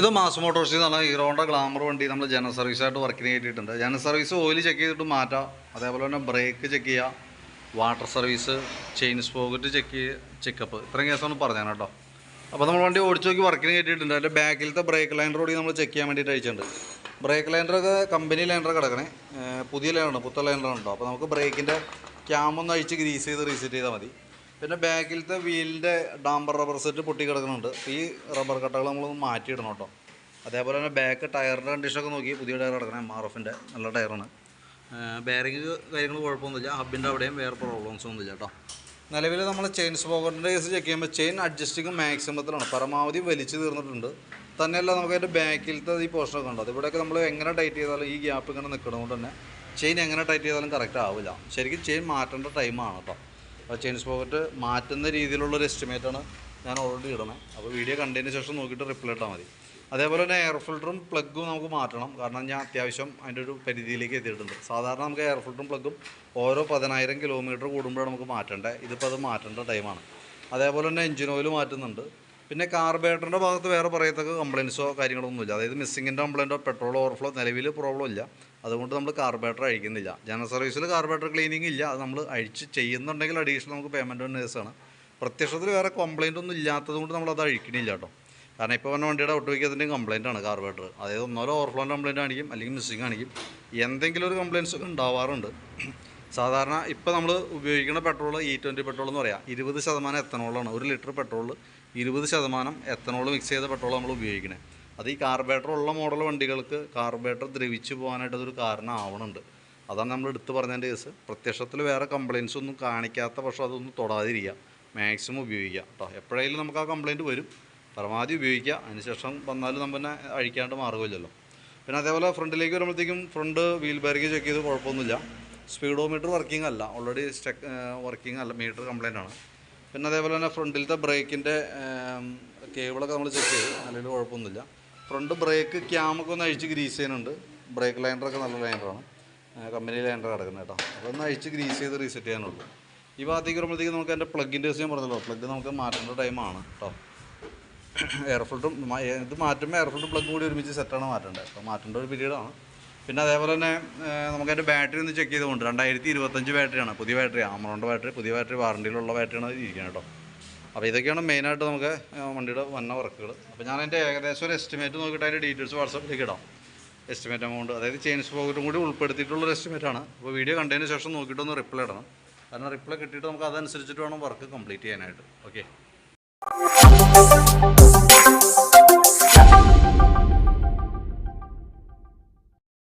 ഇത് mass motors എന്ന് പറഞ്ഞാൽ ഗ്ലാമർ വണ്ടി നമ്മൾ ജനറൽ സർവീസായിട്ട് വർക്കിന് കയറ്റിയിട്ടുണ്ട് ജനറൽ സർവീസ് ഓയിൽ ചെക്ക് ചെയ്തിട്ട് മാറ്റാം. അതേപോലെ തന്നെ ബ്രേക്ക് ചെക്ക് ചെയ്യുക water service chain sprocket check checkup ഇത്രയും കേസാണ് പറഞ്ഞാൽ കേട്ടോ. അപ്പോൾ നമ്മൾ വണ്ടി ഓടിച്ചു നോക്കി വർക്കിന് കയറ്റിയിട്ടുണ്ട് അതിന്റെ ബാക്കിലത്തെ ബ്രേക്ക് ലൈൻഡർ കൂടി നമ്മൾ ചെക്ക് ചെയ്യാൻ വേണ്ടിയിട്ട് അയച്ചിട്ടുണ്ട്. ബ്രേക്ക് ലൈൻഡറൊക്കെ കമ്പനി ലൈൻഡർ കിടക്കണേ. പുതിയ ലൈൻഡർ പുത്ത ലൈനറാണ് ഉണ്ടോ അപ്പോൾ നമുക്ക് ബ്രേക്കിന്റെ ക്യാം ഒന്ന് അഴിച്ച് ഗ്രീസ് ചെയ്ത് റീസെറ്റ് ചെയ്താൽ മതി. പിന്നെ ബാക്കിലത്തെ വീലിന്റെ ഡാംബർ റബ്ബർ സെറ്റ് പൊട്ടി കിടക്കുന്നുണ്ട്. ഈ റബ്ബർ കട്ടകൾ നമ്മളൊന്ന് മാറ്റിയിടണം കേട്ടോ. അതേപോലെ തന്നെ ബാക്ക് ടയറിന്റെ കണ്ടീഷനൊക്കെ നോക്കി. പുതിയ ടയർ കിടക്കണം എം ആർ എഫിന്റെ നല്ല ടയറാണ് ബെയറിങ് കാര്യങ്ങൾ കുഴപ്പമൊന്നുമില്ല. ഹബിന്റെ അവിടെയും വേറെ പ്രോബ്ലംസ് ഒന്നുമില്ല കേട്ടോ. നിലവിൽ നമ്മൾ ചെയിൻ സ്പോക്കറ്റിന്റെ കേസ് ചെക്ക് ചെയ്യുമ്പോൾ ചെയിൻ അഡ്ജസ്റ്റിംഗ് മാക്സിമത്തിലാണ് പരമാവധി വലിച്ചു തീർന്നിട്ടുണ്ട്. തന്നെയല്ല നമുക്ക് അതിന്റെ ബാക്കിലത്തെ ഈ പോർഷനൊക്കെ ഉണ്ട് ഇവിടെയൊക്കെ നമ്മൾ എങ്ങനെ ടൈറ്റ് ചെയ്താലും ഈ ഗ്യാപ്പ് ഇങ്ങനെ നിൽക്കണതുകൊണ്ട് തന്നെ ചെയിൻ എങ്ങനെ ടൈറ്റ് ചെയ്താലും കറക്റ്റ് ആവില്ല. ശരിക്കും ചെയിൻ മാറ്റേണ്ട ടൈമാണ് കേട്ടോ. അപ്പോൾ ചെയിൻ സ്പോക്കറ്റ് മാറ്റുന്ന രീതിയിലുള്ളൊരു എസ്റ്റിമേറ്റാണ് ഞാൻ ഓൾറെഡി ഇടണേ. അപ്പോൾ വീഡിയോ കണ്ടതിന് ശേഷം നോക്കിയിട്ട് റിപ്ലൈ ഇട്ടാൽ മതി. അതേപോലെ തന്നെ എയർ ഫിൽറ്ററും പ്ലഗും നമുക്ക് മാറ്റണം. കാരണം ഞാൻ അത്യാവശ്യം അതിന്റെ ഒരു പരിധിയിലേക്ക് എത്തിയിട്ടുണ്ട്. സാധാരണ നമുക്ക് എയർ ഫിൽറ്ററും പ്ലഗും ഓരോ പതിനായിരം കിലോമീറ്റർ കൂടുമ്പോഴാണ് നമുക്ക് മാറ്റേണ്ടത് ഇതിപ്പോൾ അത് മാറ്റേണ്ട ടൈമാണ് അതേപോലെ തന്നെ എഞ്ചിൻ ഓയിൽ മാറ്റുന്നുണ്ട്. പിന്നെ കാർബേറ്ററിന്റെ ഭാഗത്ത് വേറെ പറയത്തക്ക കംപ്ലയിൻസോ കാര്യങ്ങളൊന്നുമില്ല അതായത് മിസ്സിങ്ങിന്റെ കംപ്ലയിന്റോ പെട്രോൾ ഓവർഫ്ലോ നിലവിൽ പ്രോബ്ലം ഇല്ല. അതുകൊണ്ട് നമ്മൾ കാർബേറ്റർ അഴിക്കുന്നില്ല. ജനറൽ സർവീസിൽ കാർബേറ്റർ ക്ലീനിങ് ഇല്ല. അത് നമ്മൾ അഴിച്ച് ചെയ്യുന്നുണ്ടെങ്കിൽ അഡീഷണൽ നമുക്ക് പേയ്മെന്റ് നേഴ്സാണ് പ്രത്യക്ഷത്തിൽ വേറെ കംപ്ലയിന്റ് ഒന്നും ഇല്ലാത്തത് കൊണ്ട് നമ്മൾ അത് അഴിക്കണില്ല കേട്ടോ. കാരണം ഇപ്പോൾ വന്ന വണ്ടിയുടെ ഒട്ടുമിക്കതിന്റെ കംപ്ലയിന്റ് ആണ് കാർബേറ്റർ അതായത് ഒന്നോരോ ഓവർഫ്ലോന്റെ കംപ്ലയിന്റ് ആണെങ്കിലും അല്ലെങ്കിൽ മിസ്സിങ് ആണെങ്കിലും എന്തെങ്കിലും ഒരു കംപ്ലയിൻസ് ഒക്കെ ഉണ്ടാവാറുണ്ട്. സാധാരണ ഇപ്പോൾ നമ്മൾ ഉപയോഗിക്കുന്ന പെട്രോൾ ഇ ട്വന്റി പെട്രോൾ എന്ന് പറയാം. ഇരുപത് ശതമാനം എത്തനോളാണ് ഒരു ലിറ്റർ പെട്രോൾ ഇരുപത് ശതമാനം എത്തനോൾ മിക്സ് ചെയ്ത പെട്രോൾ നമ്മൾ ഉപയോഗിക്കുന്നത് അത് ഈ കാർബേറ്റർ ഉള്ള മോഡൽ വണ്ടികൾക്ക് കാർബേറ്റർ ദ്രവിച്ചു പോകാനായിട്ട് അതൊരു കാരണം ആവണുണ്ട് അതാണ് നമ്മൾ എടുത്തു പറഞ്ഞതിന്റെ കേസ് പ്രത്യക്ഷത്തിൽ വേറെ കംപ്ലയിൻസ് ഒന്നും കാണിക്കാത്ത പക്ഷേ അതൊന്നും തൊടാതിരിക്കുക. മാക്സിമം ഉപയോഗിക്കുക കേട്ടോ എപ്പോഴെങ്കിലും നമുക്ക് ആ കംപ്ലയിന്റ് വരും. പരമാവധി ഉപയോഗിക്കുക. അതിനുശേഷം വന്നാലും നമ്മൾ തന്നെ അഴിക്കാണ്ട് മാറുകയില്ലല്ലോ. പിന്നെ അതേപോലെ ഫ്രണ്ടിലേക്ക് വരുമ്പോഴത്തേക്കും ഫ്രണ്ട് വീൽ ബാരിക്ക് ചെക്ക് ചെയ്ത് കുഴപ്പമൊന്നുമില്ല. സ്പീഡോമീറ്റർ വർക്കിംഗ് അല്ല. ഓൾറെഡി സ്റ്റക്ക് വർക്കിംഗ് അല്ല. മീറ്റർ കംപ്ലയിന്റ് ആണ്. പിന്നെ അതേപോലെ തന്നെ ഫ്രണ്ടിലത്തെ ബ്രേക്കിന്റെ കേബിളൊക്കെ നമ്മൾ ചെക്ക് ചെയ്തു. അതിൽ കുഴപ്പമൊന്നുമില്ല. ഫ്രണ്ട് ബ്രേക്ക് ക്യാമൊക്കെ ഒന്ന് അഴിച്ച് ഗ്രീസ് ചെയ്യുന്നുണ്ട്. ബ്രേക്ക് ലൈൻഡറൊക്കെ നല്ല ലൈൻഡറാണ് കമ്പനി ലൈൻഡർ കിടക്കുന്നത് കേട്ടോ. അതൊന്ന് അഴിച്ച് ഗ്രീസ് ചെയ്ത് റീസെറ്റ് ചെയ്യാനുള്ളൂ. ഈ ഭാഗത്തേക്ക് വരുമ്പോഴത്തേക്ക് നമുക്ക് എന്റെ പ്ലഗിന്റെ ദിവസം പറഞ്ഞല്ലോ. പ്ലഗ് നമുക്ക് മാറ്റേണ്ട ടൈമാണ് കേട്ടോ. എയർ ഫിൽറ്ററും ഇത് മാറ്റുമ്പോൾ എയർ ഫിൽറ്റർ പ്ലഗ് കൂടി ഒരുമിച്ച് സെറ്റാണ് മാറ്റേണ്ടത്. അപ്പോൾ മാറ്റേണ്ട ഒരു പീരീഡാണ്. പിന്നെ അതേപോലെ തന്നെ നമുക്ക് അതിന്റെ ബാറ്ററി ഒന്ന് ചെക്ക് ചെയ്തുകൊണ്ട് രണ്ടായിരത്തി ഇരുപത്തഞ്ച് ബാറ്ററിയാണ് പുതിയ ബാറ്ററി ആമറോണ്ട ബാറ്ററി പുതിയ ബാറ്ററി വാറണ്ടിയിലുള്ള ബാറ്ററിയാണ് ഇരിക്കുന്നത് കേട്ടോ. അപ്പോൾ ഇതൊക്കെയാണ് മെയിനായിട്ട് നമുക്ക് വണ്ടിയുടെ വന്ന വർക്കുകൾ അപ്പോൾ ഞാൻ അതിന്റെ ഏകദേശം ഒരു എസ്റ്റിമേറ്റ് നോക്കിയിട്ട് അതിന്റെ ഡീറ്റെയിൽസ് വാട്സപ്പിലേക്ക് ഇടാം. എസ്റ്റിമേറ്റ് എമൗണ്ട് അതായത് ചേഞ്ച് പോക്കറ്റും കൂടി ഉൾപ്പെടുത്തിയിട്ടുള്ളൊരു എസ്റ്റിമേറ്റ് ആണ്. അപ്പോൾ വീഡിയോ കണ്ടതിന് ശേഷം നോക്കിയിട്ടൊന്ന് റിപ്ലൈ ഇടണം. കാരണം റിപ്ലൈ കിട്ടിയിട്ട് നമുക്ക് അതനുസരിച്ചിട്ട് വേണം വർക്ക് കംപ്ലീറ്റ് ചെയ്യാനായിട്ട്. ഓക്കെ